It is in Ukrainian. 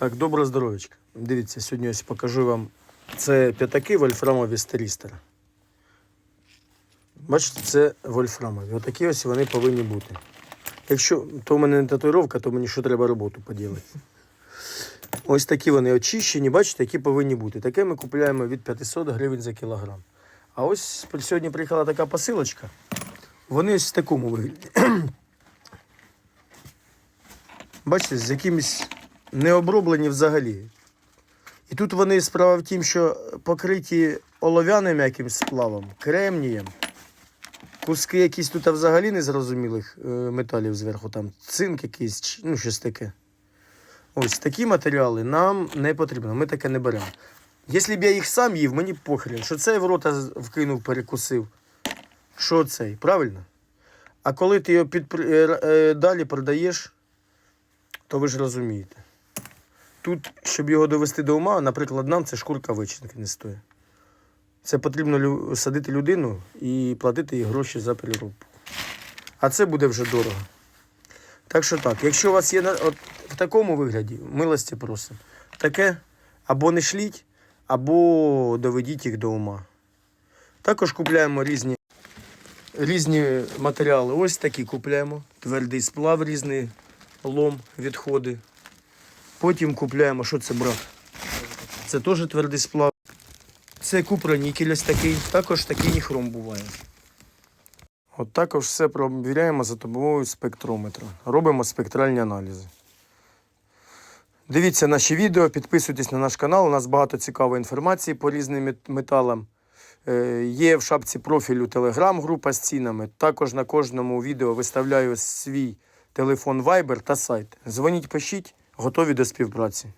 Так, доброго здоров'ячка. Дивіться, сьогодні ось покажу вам. Це п'ятаки вольфрамові старістера. Бачите, це вольфрамові. Отакі ось вони повинні бути. Якщо то в мене не татуїровка, то мені що треба роботу поділити. Ось такі вони очищені, бачите, які повинні бути. Таке ми купуємо від 500 гривень за кілограм. А ось сьогодні приїхала така посилочка. Вони ось в такому вигляді. Бачите, з якимись не оброблені взагалі. І тут вони справа в тім, що покриті олов'яним якимсь сплавом, кремнієм. Куски якісь тут взагалі незрозумілих е, металів зверху, там цинк якийсь, ну щось таке. Ось такі матеріали нам не потрібно, ми таке не беремо. Якщо б я їх сам їв, мені похрен, що цей в рота вкинув, перекусив. Що цей, правильно? А коли ти його під, далі продаєш, то ви ж розумієте. Тут, щоб його довести до ума, наприклад, нам це шкурка вичинки не стоїть. Це потрібно садити людину і платити їй гроші за переробку. А це буде вже дорого. Так що так, якщо у вас є от, в такому вигляді, милості просимо. Таке або не шліть, або доведіть їх до ума. Також купляємо різні, різні матеріали. Ось такі купляємо. Твердий сплав різний, лом, відходи. Потім купляємо, що це брат? Це теж твердий сплав. Це купронікель ось такий, також такий ніхром буває. От також все провіряємо за допомогою спектрометра. Робимо спектральні аналізи. Дивіться наші відео, підписуйтесь на наш канал. У нас багато цікавої інформації по різним металам. Е, Є в шапці профілю телеграм-група з цінами. Також на кожному відео виставляю свій телефон Viber та сайт. Дзвоніть, пишіть, готові до співпраці.